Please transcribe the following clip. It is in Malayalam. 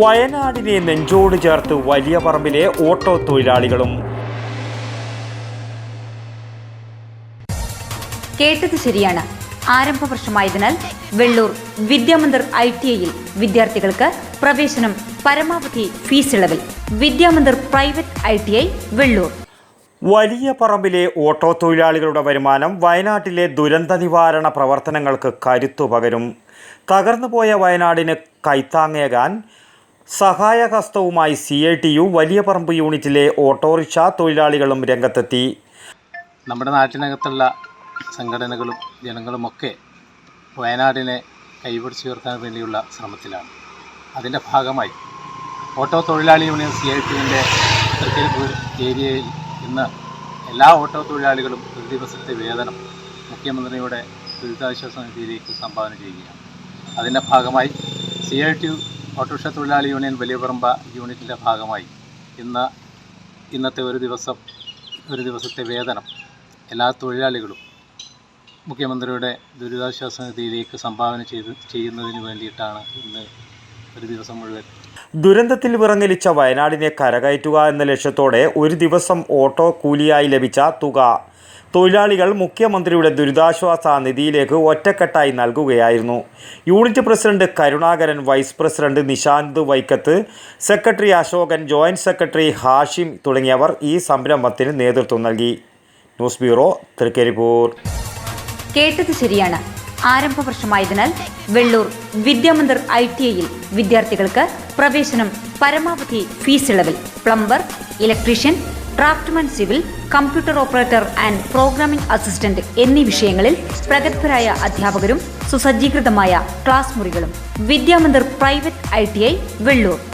വയനാടിനെ നെഞ്ചോട് ചേർത്ത് വലിയ പറമ്പിലെ ഓട്ടോ തൊഴിലാളികളും. കേട്ടത് ശരിയാണ്. ആരംഭ വർഷമായതിനാൽ വെള്ളൂർ വിദ്യാമന്ദിർ ഐ ടി ഐയിൽ വിദ്യാർത്ഥികൾക്ക് പ്രവേശനം പരമാവധി fees ഇളവിൽ. Vidyamandir private I T I Vellur. വലിയ പറമ്പിലെ ഓട്ടോ തൊഴിലാളികളുടെ വരുമാനം വയനാട്ടിലെ ദുരന്ത നിവാരണ പ്രവർത്തനങ്ങൾക്ക് കരുത്തു പകരും. തകർന്നുപോയ വയനാടിന് കൈത്താങ്ങേകാൻ സഹായഹസ്തവുമായി C I T U Valiyaparamba യൂണിറ്റിലെ ഓട്ടോറിക്ഷ തൊഴിലാളികളും രംഗത്തെത്തി. നമ്മുടെ നാട്ടിനകത്തുള്ള സംഘടനകളും ജനങ്ങളുമൊക്കെ വയനാടിനെ കൈപിടിച്ചു ഉയർത്താൻ വേണ്ടിയുള്ള ശ്രമത്തിലാണ്. അതിന്റെ ഭാഗമായി ഓട്ടോ തൊഴിലാളി യൂണിയൻ സി ഐ ടിന്റെ തൃക്കരിപ്പൂർ ഏരിയയിൽ ഇന്ന് എല്ലാ ഓട്ടോ തൊഴിലാളികളും ഒരു ദിവസത്തെ വേതനം മുഖ്യമന്ത്രിയുടെ ദുരിതാശ്വാസ നിധിയിലേക്ക് സംഭാവന ചെയ്യുകയാണ്. അതിന്റെ ഭാഗമായി C I T auto rickshaw തൊഴിലാളി യൂണിയൻ വലിയപറമ്പ യൂണിറ്റിന്റെ ഭാഗമായി ഇന്ന് ഇന്നത്തെ ഒരു ദിവസം ഒരു ദിവസത്തെ വേതനം എല്ലാ തൊഴിലാളികളും മുഖ്യമന്ത്രിയുടെ ദുരിതാശ്വാസ നിധിയിലേക്ക് സംഭാവന ചെയ്ത് ചെയ്യുന്നതിന് വേണ്ടിയിട്ടാണ് ഇന്ന് ഒരു ദിവസം മുഴുവൻ. ദുരന്തത്തിൽ വിറങ്ങലിച്ച വയനാടിനെ കരകയറ്റുക എന്ന ലക്ഷ്യത്തോടെ ഒരു ദിവസം ഓട്ടോ കൂലിയായി ലഭിച്ച തുക തൊഴിലാളികൾ മുഖ്യമന്ത്രിയുടെ ദുരിതാശ്വാസ നിധിയിലേക്ക് ഒറ്റക്കെട്ടായി നൽകുകയായിരുന്നു. Unit president Karunakaran vice president Nishanth Vaikkath secretary Ashokan joint secretary Hashim തുടങ്ങിയവർ ഈ സംരംഭത്തിന് നേതൃത്വം നൽകി. News bureau Thrikkaripur. കേട്ടത് ശരിയാണ്. ആരംഭ വർഷമായതിനാൽ വെള്ളൂർ വിദ്യാമന്ദിർ ഐ ടി ഐയിൽ വിദ്യാർത്ഥികൾക്ക് പ്രവേശനം പരമാവധി fees ഇളവിൽ plumber electrician draftsman civil computer operator and programming assistant എന്നീ വിഷയങ്ങളിൽ പ്രഗത്ഭരായ അധ്യാപകരും സുസജ്ജീകൃതമായ ക്ലാസ് മുറികളും. Vidyamandir private I T I Vellur.